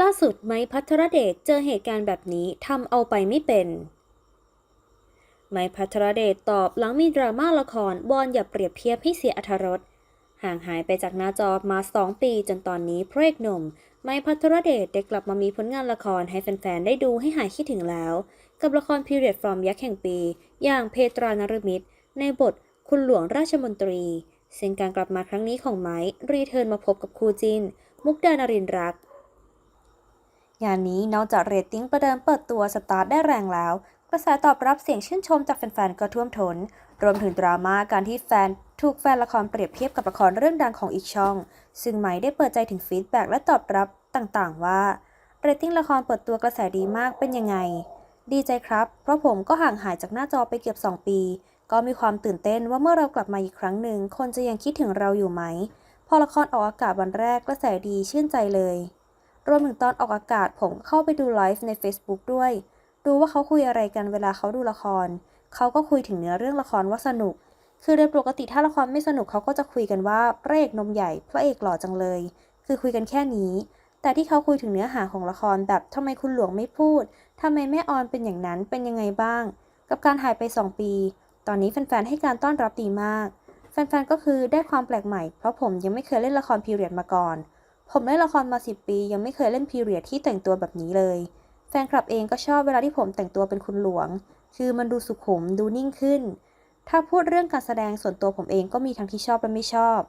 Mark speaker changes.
Speaker 1: ล่าสุดไม้พัทรเดชเจอเหตุการณ์แบบนี้ทำเอาไปไม่เป็น ไม้พัทรเดชตอบหลังมีดราม่าละครวอนอย่าเปรียบเทียบให้เสียอรรถรสห่างหายไปจากหน้าจอมา 2 ปีจนตอนนี้พระเอกหนุ่ม ไม้พัทรเดชได้กลับมามีผลงานละครให้แฟนๆ ได้ดูให้หายคิดถึงแล้ว กับละครพีเรียดฟรอมยักษ์แห่งปี อย่างเพตรานรมิตร ในบทคุณหลวงราชมนตรีซึ่งการกลับมาครั้งนี้ของไม้รีเทิร์นมาพบกับครูจิน มุกดานรินรัก งานนี้นอกจากเรตติ้งประเดิมเปิดตัวสตาร์ทได้แรงแล้ว กระแสตอบรับเสียงชื่นชมจากแฟนๆ ก็ท่วมท้น รวมถึงดราม่าการที่แฟนถูกแฟนละครเปรียบเทียบกับละครเรื่องดังของอีกช่อง ซึ่งไหมได้เปิดใจถึงฟีดแบ็กและตอบรับต่างๆ ว่าเรตติ้งละครเปิดตัวกระแสดีมากเป็นยังไง ดีใจครับ เพราะผมก็ห่างหายจากหน้าจอไปเกือบ 2 ปี ก็มีความตื่นเต้นว่าเมื่อเรากลับมาอีกครั้งหนึ่งคนจะยังคิดถึงเราอยู่ไหม พอละครออกอากาศวันแรกกระแสดีชื่นใจเลย รวมถึงตอนออกอากาศผมเข้าไปดูไลฟ์ใน Facebook ด้วย ดูว่าเขาคุยอะไรกันเวลาเขาดูละคร เขาก็คุยถึงเนื้อเรื่องละครว่าสนุก คือโดยปกติถ้าละครไม่สนุกเขาก็จะคุยกันว่าพระเอกนมใหญ่พระเอกหล่อจังเลย คือคุยกันแค่นี้ แต่ที่เขาคุยถึงเนื้อหาของละครแบบทำไมคุณหลวงไม่พูดทำไมแม่ออนเป็นอย่างนั้นเป็นยังไงบ้าง กับการหายไป 2 ปี ตอนนี้แฟนๆให้การต้อนรับดีมาก แฟนๆก็คือได้ความแปลกใหม่เพราะผมยังไม่เคยเล่นละครพีเรียดมาก่อน ผมเล่นละครมา 10 ปี ยังไม่เคยเล่นพีเรียดที่แต่งตัวแบบนี้เลย แฟนคลับเองก็ชอบเวลาที่ผมแต่งตัวเป็นคุณหลวง คือมันดูสุขุมดูนิ่งขึ้น ถ้าพูดเรื่องการแสดงส่วนตัวผมเองก็มีทั้งที่ชอบและไม่ชอบ